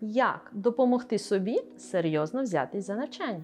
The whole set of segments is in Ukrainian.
Як допомогти собі серйозно взятись за навчання?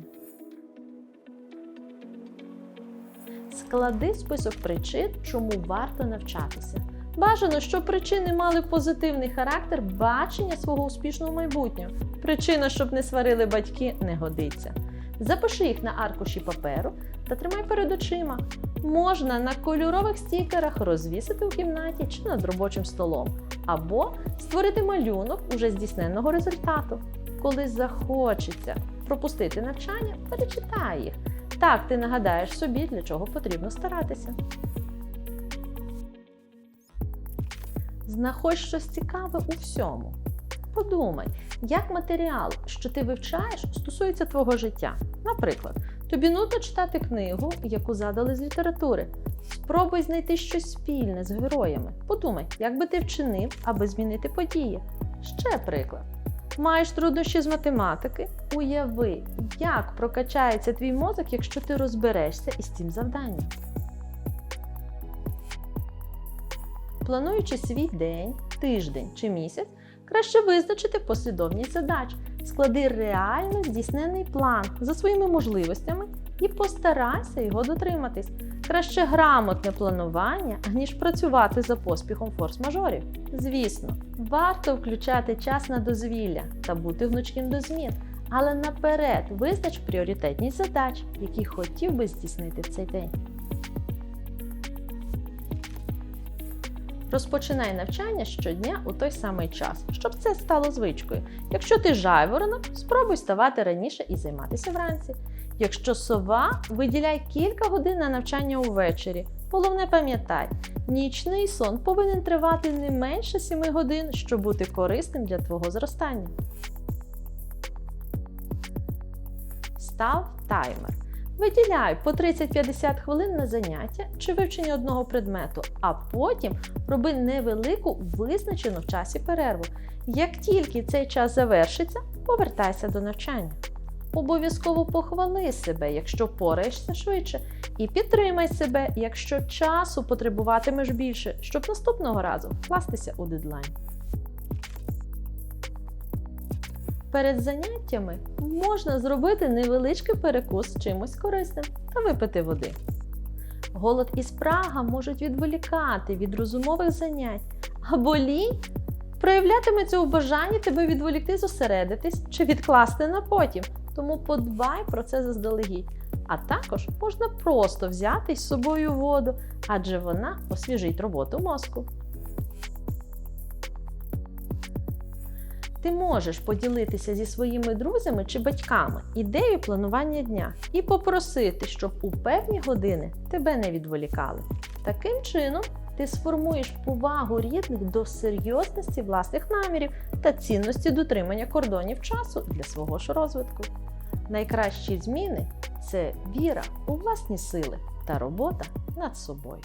Склади список причин, чому варто навчатися. Бажано, щоб причини мали позитивний характер бачення свого успішного майбутнього. Причина, щоб не сварили батьки, не годиться. Запиши їх на аркуші паперу та тримай перед очима. Можна на кольорових стікерах розвісити у кімнаті чи над робочим столом, або створити малюнок уже здійсненого результату. Коли захочеться пропустити навчання, перечитай їх. Так ти нагадаєш собі, для чого потрібно старатися. Знаходь щось цікаве у всьому. Подумай, як матеріал, що ти вивчаєш, стосується твого життя. Наприклад, тобі нудно читати книгу, яку задали з літератури. Спробуй знайти щось спільне з героями. Подумай, як би ти вчинив, аби змінити події. Ще приклад. Маєш труднощі з математики? Уяви, як прокачається твій мозок, якщо ти розберешся із цим завданням. Плануючи свій день, тиждень чи місяць, краще визначити послідовність задач, склади реально здійснений план за своїми можливостями і постарайся його дотриматись. Краще грамотне планування, ніж працювати за поспіхом форс-мажорів. Звісно, варто включати час на дозвілля та бути гнучким до змін, але наперед визнач пріоритетність задач, які хотів би здійснити в цей день. Розпочинай навчання щодня у той самий час, щоб це стало звичкою. Якщо ти жайворонок, спробуй ставати раніше і займатися вранці. Якщо сова, виділяй кілька годин на навчання увечері. Головне пам'ятай, нічний сон повинен тривати не менше 7 годин, щоб бути корисним для твого зростання. Став таймер. Виділяй по 30-50 хвилин на заняття чи вивчення одного предмету, а потім роби невелику визначену в часі перерву. Як тільки цей час завершиться, повертайся до навчання. Обов'язково похвали себе, якщо пораєшся швидше, і підтримай себе, якщо часу потребуватимеш більше, щоб наступного разу вкластися у дедлайн. Перед заняттями можна зробити невеличкий перекус чимось корисним та випити води. Голод і спрага можуть відволікати від розумових занять, або лінь проявлятиметься у бажанні тебе відволікти, зосередитись чи відкласти на потім. Тому подбай про це заздалегідь. А також можна просто взяти з собою воду, адже вона освіжить роботу мозку. Ти можеш поділитися зі своїми друзями чи батьками ідеєю планування дня і попросити, щоб у певні години тебе не відволікали. Таким чином, ти сформуєш повагу рідних до серйозності власних намірів та цінності дотримання кордонів часу для свого ж розвитку. Найкращі зміни це віра у власні сили та робота над собою.